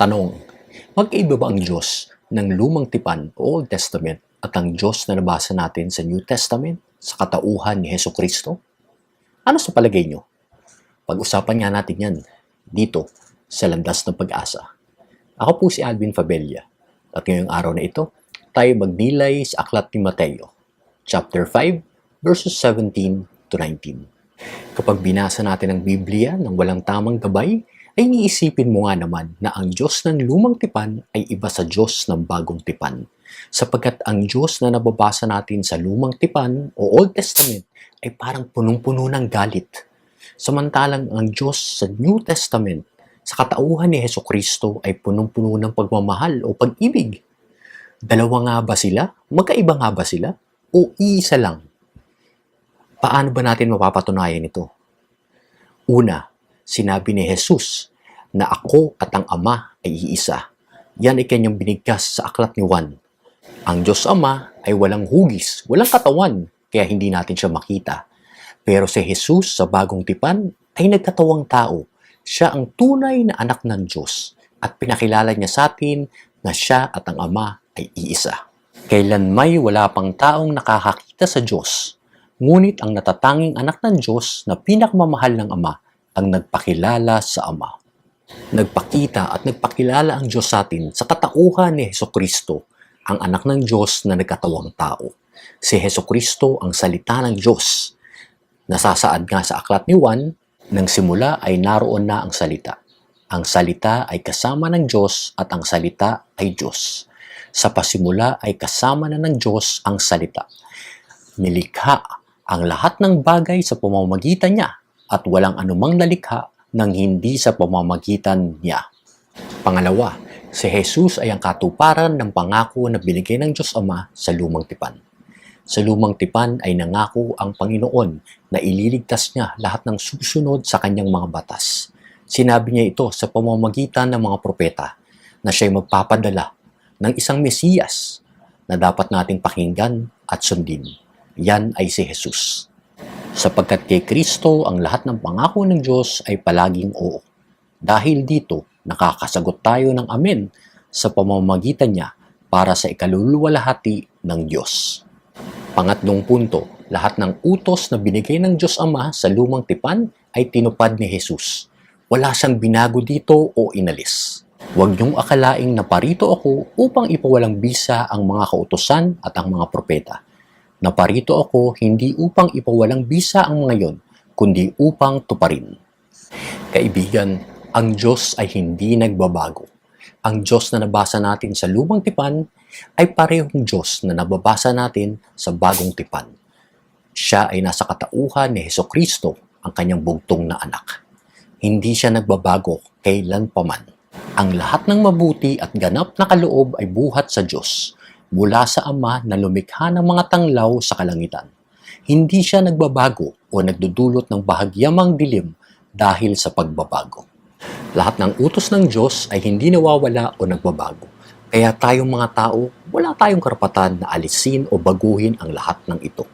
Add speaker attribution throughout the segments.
Speaker 1: Tanong, magkaiba ba ang Diyos ng lumang tipan Old Testament at ang Diyos na nabasa natin sa New Testament sa katauhan ni Heso Kristo? Ano sa palagay nyo? Pag-usapan nga natin yan dito sa Landas ng Pag-asa. Ako po si Alvin Fabella at ngayong araw na ito, tayo magnilay sa Aklat ni Mateo, chapter 5, verses 17 to 19. Kapag binasa natin ang Biblia ng walang tamang gabay, ay niisipin mo nga naman na ang Diyos ng lumang tipan ay iba sa Diyos ng bagong tipan. Sapagkat ang Diyos na nababasa natin sa lumang tipan o Old Testament ay parang punong-puno ng galit. Samantalang ang Diyos sa New Testament sa katauhan ni Heso Kristo ay punong-puno ng pagmamahal o pag-ibig. Dalawa nga ba sila? Magkaiba nga ba sila? O iisa lang? Paano ba natin mapapatunayan ito? Una, sinabi ni Jesus na ako at ang Ama ay iisa. Yan ay kanyang binigkas sa aklat ni Juan. Ang Diyos Ama ay walang hugis, walang katawan, kaya hindi natin siya makita. Pero si Jesus sa bagong tipan ay nagkatawang tao. Siya ang tunay na anak ng Diyos at pinakilala niya sa atin na siya at ang Ama ay iisa. Kailan may wala pang taong nakakakita sa Diyos, ngunit ang natatanging anak ng Diyos na pinakmamahal ng Ama ang nagpakilala sa Ama. Nagpakita at nagpakilala ang Diyos sa atin sa katauhan ni Heso Kristo, ang anak ng Diyos na nagkatawang tao. Si Heso Kristo ang salita ng Diyos. Nasasaad nga sa aklat ni Juan, nang simula ay naroon na ang salita. Ang salita ay kasama ng Diyos at ang salita ay Diyos. Sa pasimula ay kasama na ng Diyos ang salita. Nilikha ang lahat ng bagay sa pamamagitan niya at walang anumang nalikha nang hindi sa pamamagitan niya. Pangalawa, si Jesus ay ang katuparan ng pangako na binigay ng Diyos Ama sa lumang tipan. Sa lumang tipan ay nangako ang Panginoon na ililigtas niya lahat ng susunod sa kanyang mga batas. Sinabi niya ito sa pamamagitan ng mga propeta na siya'y magpapadala ng isang Mesiyas na dapat nating pakinggan at sundin. Yan ay si Jesus. Sapagkat kay Kristo ang lahat ng pangako ng Diyos ay palaging oo. Dahil dito, nakakasagot tayo ng amen sa pamamagitan niya para sa ikaluluwalhati ng Diyos. Pangatlong punto, lahat ng utos na binigay ng Diyos Ama sa lumang tipan ay tinupad ni Jesus. Wala siyang binago dito o inalis. Huwag niyong akalaing naparito ako upang ipawalang bisa ang mga kautosan at ang mga propeta. Naparito ako hindi upang ipawalang bisa ang mga yon, kundi upang tuparin. Kaibigan, ang Diyos ay hindi nagbabago. Ang Diyos na nabasa natin sa lumang tipan ay parehong Diyos na nababasa natin sa bagong tipan. Siya ay nasa katauhan ni Heso Kristo, ang kanyang bugtong na anak. Hindi siya nagbabago kailan paman. Ang lahat ng mabuti at ganap na kaloob ay buhat sa Diyos, mula sa Ama na lumikha ng mga tanglaw sa kalangitan. Hindi siya nagbabago o nagdudulot ng bahagyamang dilim dahil sa pagbabago. Lahat ng utos ng Diyos ay hindi nawawala o nagbabago. Kaya tayong mga tao, wala tayong karapatan na alisin o baguhin ang lahat ng ito.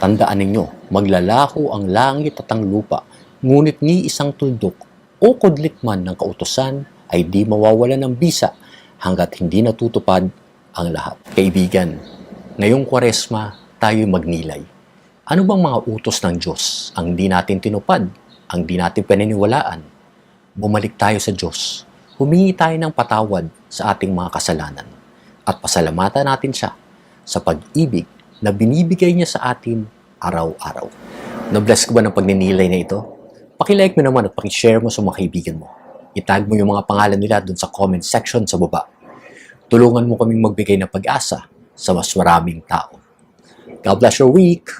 Speaker 1: Tandaan ninyo, maglalaho ang langit at ang lupa, ngunit ni isang tuldok o kudlit man ng kautosan ay di mawawala ng bisa hanggat hindi natutupad ang lahat. Kaibigan, ngayong kwaresma, tayo magnilay. Ano bang mga utos ng Diyos ang di natin tinupad, ang di natin paniniwalaan? Bumalik tayo sa Diyos. Humingi tayo ng patawad sa ating mga kasalanan at pasalamatan natin siya sa pag-ibig na binibigay niya sa atin araw-araw. Na-bless ko ba ng pagninilay na ito? Pakilike mo naman at pakishare mo sa mga kaibigan mo. Itag mo yung mga pangalan nila dun sa comment section sa baba. Tulungan mo kaming magbigay ng pag-asa sa mas maraming tao. God bless your week!